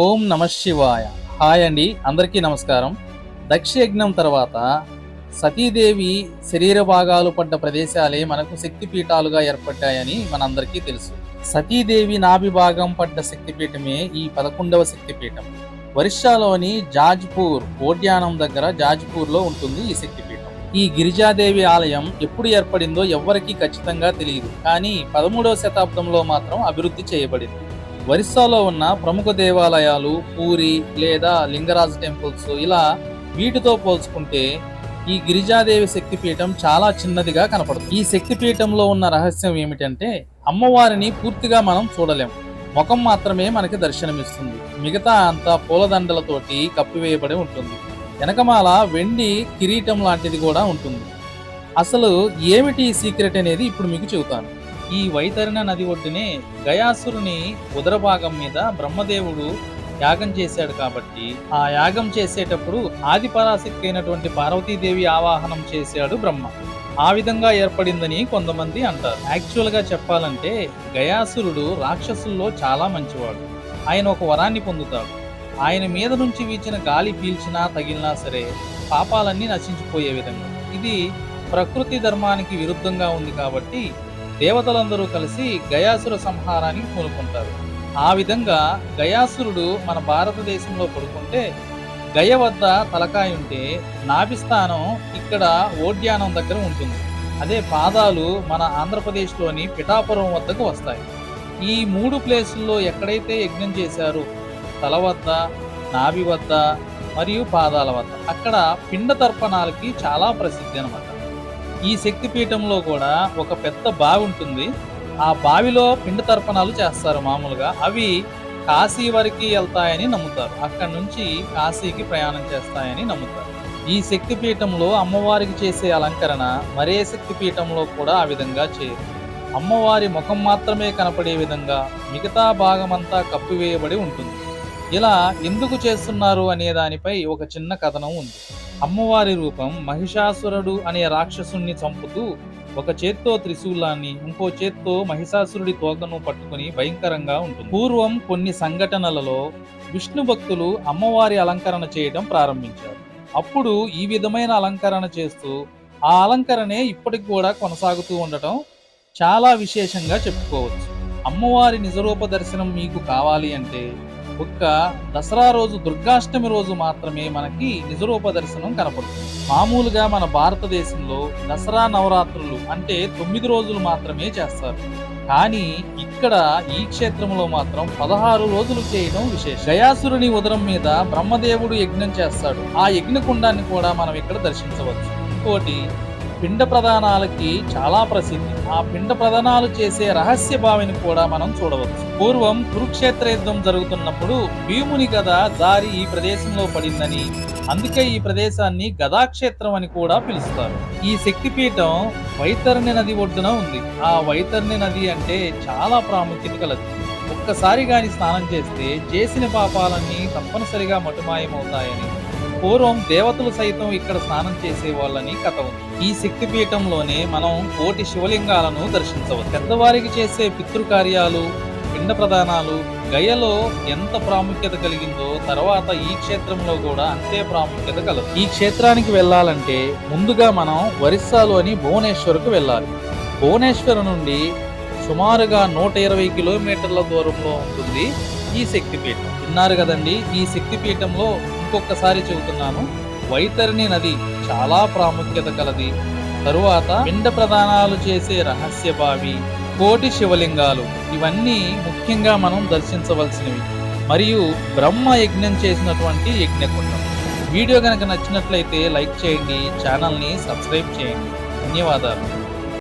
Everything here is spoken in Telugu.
ఓం నమ శివాయ. హాయ్ అండి అందరికీ నమస్కారం. దక్షయజ్ఞం తర్వాత సతీదేవి శరీర భాగాలు పడ్డ ప్రదేశాలే మనకు శక్తిపీఠాలుగా ఏర్పడ్డాయని మనందరికీ తెలుసు. సతీదేవి నాభిభాగం పడ్డ శక్తిపీఠమే ఈ పదకొండవ శక్తిపీఠం. ఒరిస్సాలోని జాజ్పూర్ ఓడ్యానం దగ్గర జాజ్పూర్లో ఉంటుంది ఈ శక్తిపీఠం. ఈ గిరిజాదేవి ఆలయం ఎప్పుడు ఏర్పడిందో ఎవ్వరికీ ఖచ్చితంగా తెలియదు కానీ పదమూడవ శతాబ్దంలో మాత్రం అభివృద్ధి చేయబడింది. ఒరిస్సాలో ఉన్న ప్రముఖ దేవాలయాలు పూరి లేదా లింగరాజ్ టెంపుల్స్ ఇలా వీటితో పోల్చుకుంటే ఈ గిరిజాదేవి శక్తిపీఠం చాలా చిన్నదిగా కనపడుతుంది. ఈ శక్తిపీఠంలో ఉన్న రహస్యం ఏమిటంటే అమ్మవారిని పూర్తిగా మనం చూడలేం. ముఖం మాత్రమే మనకి దర్శనమిస్తుంది. మిగతా అంతా పూలదండలతోటి కప్పివేయబడి ఉంటుంది. వెనకమాల వెండి కిరీటం లాంటిది కూడా ఉంటుంది. అసలు ఏమిటి ఈ సీక్రెట్ అనేది ఇప్పుడు మీకు చెబుతాను. ఈ వైతరణ నది ఒడ్డునే గయాసురుని ఉదర భాగం మీద బ్రహ్మదేవుడు యాగం చేశాడు కాబట్టి ఆ యాగం చేసేటప్పుడు ఆది పరాశక్తి అయినటువంటి పార్వతీదేవి ఆవాహనం చేశాడు బ్రహ్మ. ఆ విధంగా ఏర్పడిందని కొంతమంది అంటారు. యాక్చువల్గా చెప్పాలంటే గయాసురుడు రాక్షసుల్లో చాలా మంచివాడు. ఆయన ఒక వరాన్ని పొందుతాడు. ఆయన మీద నుంచి వీచిన గాలి పీల్చినా తగిలినా సరే పాపాలన్నీ నశించిపోయే విధంగా ఇది ప్రకృతి ధర్మానికి విరుద్ధంగా ఉంది కాబట్టి దేవతలందరూ కలిసి గయాసుర సంహారానికి పూనుకుంటారు ఆ విధంగా గయాసురుడు మన భారతదేశంలో పడుకుంటే గయ వద్ద తలకాయ ఉంటే నాభిస్థానం ఇక్కడ ఓడ్యానం దగ్గర ఉంటుంది. అదే పాదాలు మన ఆంధ్రప్రదేశ్లోని పిఠాపురం వద్దకు వస్తాయి. ఈ మూడు ప్లేసుల్లో ఎక్కడైతే యజ్ఞం చేశారో తల వద్ద నాభి వద్ద మరియు పాదాల వద్ద అక్కడ పిండ తర్పణాలకి చాలా ప్రసిద్ధి అనమాట ఈ శక్తిపీఠంలో కూడా ఒక పెద్ద బావి ఉంటుంది. ఆ బావిలో పిండి తర్పణాలు చేస్తారు మామూలుగా. అవి కాశీ వరకు వెళ్తాయని నమ్ముతారు. అక్కడి నుంచి కాశీకి ప్రయాణం చేస్తాయని నమ్ముతారు. ఈ శక్తిపీఠంలో అమ్మవారికి చేసే అలంకరణ మరే శక్తిపీఠంలో కూడా ఆ విధంగా చేయరు. అమ్మవారి ముఖం మాత్రమే కనపడే విధంగా మిగతా భాగమంతా కప్పివేయబడి ఉంటుంది. ఇలా ఎందుకు చేస్తున్నారు అనే దానిపై ఒక చిన్న కథనం ఉంది. అమ్మవారి రూపం మహిషాసురుడు అనే రాక్షసుణ్ణి చంపుతూ ఒక చేత్తో త్రిశూలాన్ని ఇంకో చేత్తో మహిషాసురుడి తోకను పట్టుకుని భయంకరంగా ఉంటుంది. పూర్వం కొన్ని సంఘటనలలో విష్ణు భక్తులు అమ్మవారి అలంకరణ చేయడం ప్రారంభించారు. అప్పుడు ఈ విధమైన అలంకరణ చేస్తూ ఆ అలంకరణే ఇప్పటికి కూడా కొనసాగుతూ ఉండటం చాలా విశేషంగా చెప్పుకోవచ్చు. అమ్మవారి నిజరూప దర్శనం మీకు కావాలి అంటే ఒక్క దసరా రోజు దుర్గాష్టమి రోజు మాత్రమే మనకి నిజరూప దర్శనం కనపడుతుంది. మామూలుగా మన భారతదేశంలో దసరా నవరాత్రులు అంటే తొమ్మిది రోజులు మాత్రమే చేస్తారు. కానీ ఇక్కడ ఈ క్షేత్రంలో మాత్రం పదహారు రోజులు చేయడం విశేషం. గయాసురుని ఉదరం మీద బ్రహ్మదేవుడు యజ్ఞం చేస్తాడు. ఆ యజ్ఞకుండాన్ని కూడా మనం ఇక్కడ దర్శించవచ్చు. ఇంకోటి పిండ ప్రదానాలకి చాలా ప్రసిద్ధి. ఆ పిండ ప్రదానాలు చేసే రహస్య భావిని కూడా మనం చూడవచ్చు. పూర్వం కురుక్షేత్ర యుద్ధం జరుగుతున్నప్పుడు భీముని గద జారి ఈ ప్రదేశంలో పడిందని అందుకే ఈ ప్రదేశాన్ని గదాక్షేత్రం అని కూడా పిలుస్తారు. ఈ శక్తిపీఠం వైతరణి నది ఒడ్డున ఉంది. ఆ వైతరణి నది అంటే చాలా ప్రాముఖ్యత కలదు ఒక్కసారి గాని స్నానం చేస్తే చేసిన పాపాలన్నీ తప్పనిసరిగా మటుమాయమవుతాయని పూర్వం దేవతలు సైతం ఇక్కడ స్నానం చేసే వాళ్ళని కథ ఉంది. ఈ శక్తిపీఠంలోనే మనం కోటి శివలింగాలను దర్శించవచ్చు. పెద్దవారికి చేసే పితృకార్యాలు పిండ ప్రదానాలు గయలో ఎంత ప్రాముఖ్యత కలిగిందో తర్వాత ఈ క్షేత్రంలో కూడా అంతే ప్రాముఖ్యత కలదు. ఈ క్షేత్రానికి వెళ్ళాలంటే ముందుగా మనం ఒరిస్సాలోని భువనేశ్వర్కు వెళ్ళాలి. భువనేశ్వర్ నుండి సుమారుగా నూట ఇరవై కిలోమీటర్ల దూరంలో ఉంటుంది ఈ శక్తిపీఠం. విన్నారు కదండి ఈ శక్తిపీఠంలో ఇంకొకసారి చెబుతున్నాను. వైతరిణి నది చాలా ప్రాముఖ్యత కలది. తరువాత పిండ ప్రదానాలు చేసే రహస్య బావి కోటి శివలింగాలు ఇవన్నీ ముఖ్యంగా మనం దర్శించవలసినవి. మరియు బ్రహ్మ యజ్ఞం చేసినటువంటి యజ్ఞకుండం. వీడియో కనుక నచ్చినట్లయితే లైక్ చేయండి ఛానల్ని సబ్స్క్రైబ్ చేయండి. ధన్యవాదాలు.